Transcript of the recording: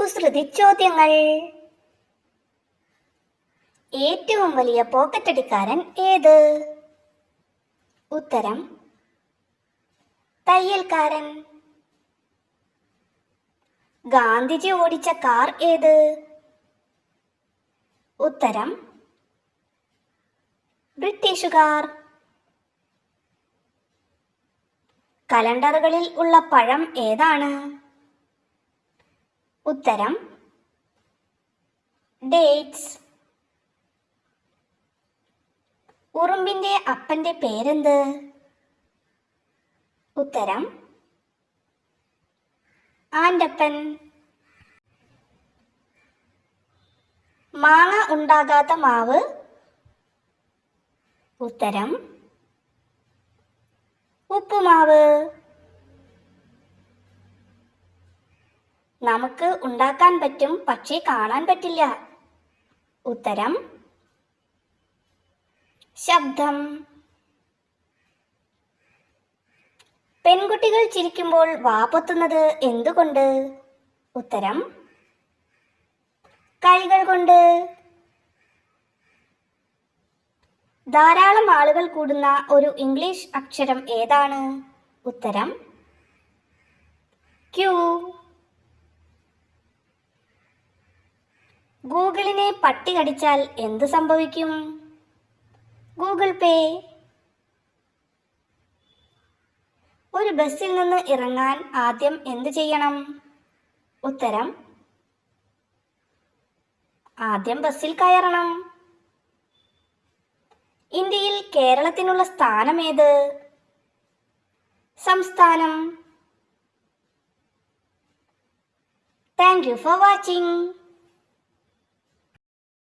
കുസൃതി ചോദ്യങ്ങൾ. ഏറ്റവും വലിയ പോക്കറ്റടിക്കാരൻ ഏത്? ഉത്തരം തയ്യൽക്കാരൻ. ഗാന്ധിജി ഓടിച്ച കാർ ഏത്? ഉത്തരം ബ്രിട്ടീഷുകാർ. കലണ്ടറുകളിൽ ഉള്ള പഴം ഏതാണ്? ഉത്തരം ഡേറ്റ്സ്. ഉറുമ്പിന്റെ അപ്പന്റെ പേരെന്ത്? ഉത്തരം ആന്റപ്പൻ മാങ്ങ ഉണ്ടാകാത്ത മാവ്. ഉത്തരം ഉപ്പുമാവ്. നമുക്ക് ഉണ്ടാക്കാൻ പറ്റും പക്ഷേ കാണാൻ പറ്റില്ല. ഉത്തരം. ശബ്ദം. പെൺകുട്ടികൾ ചിരിക്കുമ്പോൾ വാപ്പൊത്തുന്നത് എന്തുകൊണ്ട്? ഉത്തരം. കൈകൾ കൊണ്ട്. ധാരാളം ആളുകൾ കൂടുന്ന ഒരു ഇംഗ്ലീഷ് അക്ഷരം ഏതാണ്? ഉത്തരം. ക്യൂ. ഗൂഗിളിനെ പട്ടി കടിച്ചാൽ എന്ത് സംഭവിക്കും? Google pay. ഒരു ബസ്സിൽ നിന്ന് ഇറങ്ങാൻ ആദ്യം എന്ത് ചെയ്യണം? ഉത്തരം ആദ്യം ബസ്സിൽ കയറണം. ഇന്ത്യയിൽ കേരളത്തിനുള്ള സ്ഥാനം ഏത് സംസ്ഥാനം. Thank you for watching.